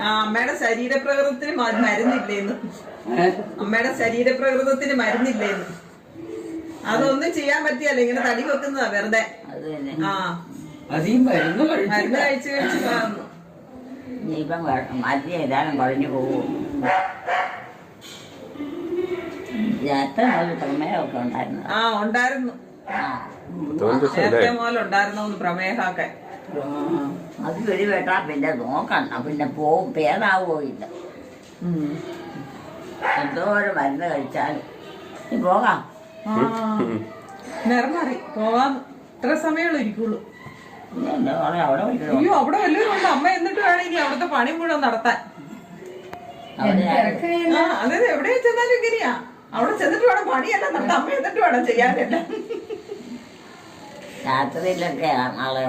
അമ്മയുടെ ശരീരപ്രകൃതത്തിന് മരുന്നില്ലേന്ന്. അമ്മയുടെ ശരീരപ്രകൃതത്തിന് മരുന്നില്ലേന്ന്. അതൊന്നും ചെയ്യാൻ പറ്റിയല്ല ഇങ്ങനെ തടി വെക്കുന്നതാ വെറുതെ. ആ. മരുന്ന് കഴിച്ച് കഴിച്ച് ഇനിയിപ്പം മരുന്ന് ചെയ്താലും കുറഞ്ഞു പോകും. നേരത്തെ മുതൽ പ്രമേയമൊക്കെ ഉണ്ടായിരുന്നു? ആ ഉണ്ടായിരുന്നു. നേരത്തെ മുതൽ ഉണ്ടായിരുന്നു പ്രമേഹമൊക്കെ. അത് വെടിവെട്ടാ പിന്നെ നോക്കണം. പിന്നെ പോവും പേടാവോ ഇല്ല. എന്തോരം മരുന്ന് കഴിച്ചാലും. ഇനി പോകാം. നിറമാറി പോവാൻ ഇത്ര സമയമുള്ള ഇരിക്കുള്ളൂ. അയ്യോ അവിടെ വല്ലവരും ഉണ്ട് അമ്മ എന്നിട്ട് വേണമെങ്കിൽ അവിടുത്തെ പണി മുഴുവൻ നടത്താൻ. അതായത് എവിടെ ചെന്നാലും ഇങ്ങനെയാ. അവിടെ ചെന്നിട്ട് വേണം പണിയെല്ലാം നടത്താൻ. അമ്മ എന്നിട്ട് വേണം ചെയ്യാനെല്ലാം. രാത്രിയിലൊക്കെ ആളെ